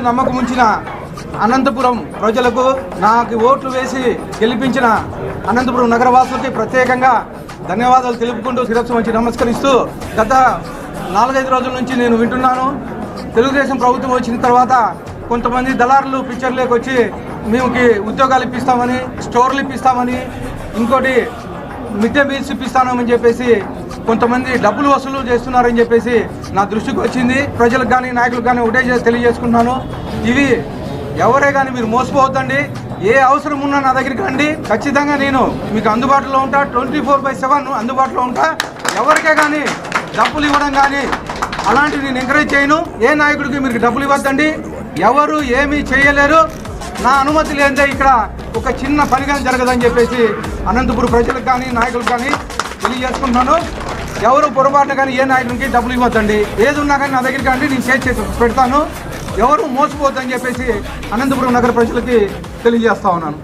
నమ్మకం ఉంచిన అనంతపురం ప్రజలకు నాకు ఓట్లు వేసి గెలిపించిన అనంతపురం నగరవాసులకి ప్రత్యేకంగా ధన్యవాదాలు తెలుపుకుంటూ శిరస్సు వచ్చి నమస్కరిస్తూ గత నాలుగైదు రోజుల నుంచి నేను వింటున్నాను. తెలుగుదేశం ప్రభుత్వం వచ్చిన తర్వాత కొంతమంది దళారులు పిక్చర్లోకి వచ్చి మేముకి ఉద్యోగాలు ఇప్పిస్తామని స్టోర్లు ఇప్పిస్తామని ఇంకోటి మిడ్ డే మీల్స్ అని చెప్పేసి కొంతమంది డబ్బులు వసూలు చేస్తున్నారని చెప్పేసి నా దృష్టికి వచ్చింది. ప్రజలకు కానీ నాయకులకు కానీ ఒకటే చేసి తెలియజేసుకుంటున్నాను. ఇవి ఎవరే కానీ మీరు మోసపోవద్దండి. ఏ అవసరం ఉన్నా నా దగ్గరికి రండి. ఖచ్చితంగా నేను మీకు అందుబాటులో ఉంటా. ట్వంటీ ఫోర్ బై సెవెన్ అందుబాటులో ఉంటా. ఎవరికే కానీ డబ్బులు ఇవ్వడం కానీ అలాంటివి నేను ఎంకరేజ్ చేయను. ఏ నాయకుడికి మీరు డబ్బులు ఇవ్వద్దండి. ఎవరు ఏమీ చేయలేరు. నా అనుమతి లేదే ఇక్కడ ఒక చిన్న పని కానీ జరగదని చెప్పేసి అనంతపురం ప్రజలకు కానీ నాయకులకు కానీ తెలియజేసుకుంటున్నాను. ఎవరు పొరపాటున కానీ ఏ నాయకునికి డబ్బులు ఇవ్వద్దండి. ఏది ఉన్నా కానీ నా దగ్గరికి అండి నేను షేర్ చేసి పెడతాను. ఎవరు మోసపోవద్దని చెప్పేసి అనంతపురం నగర ప్రజలకి తెలియజేస్తా ఉన్నాను.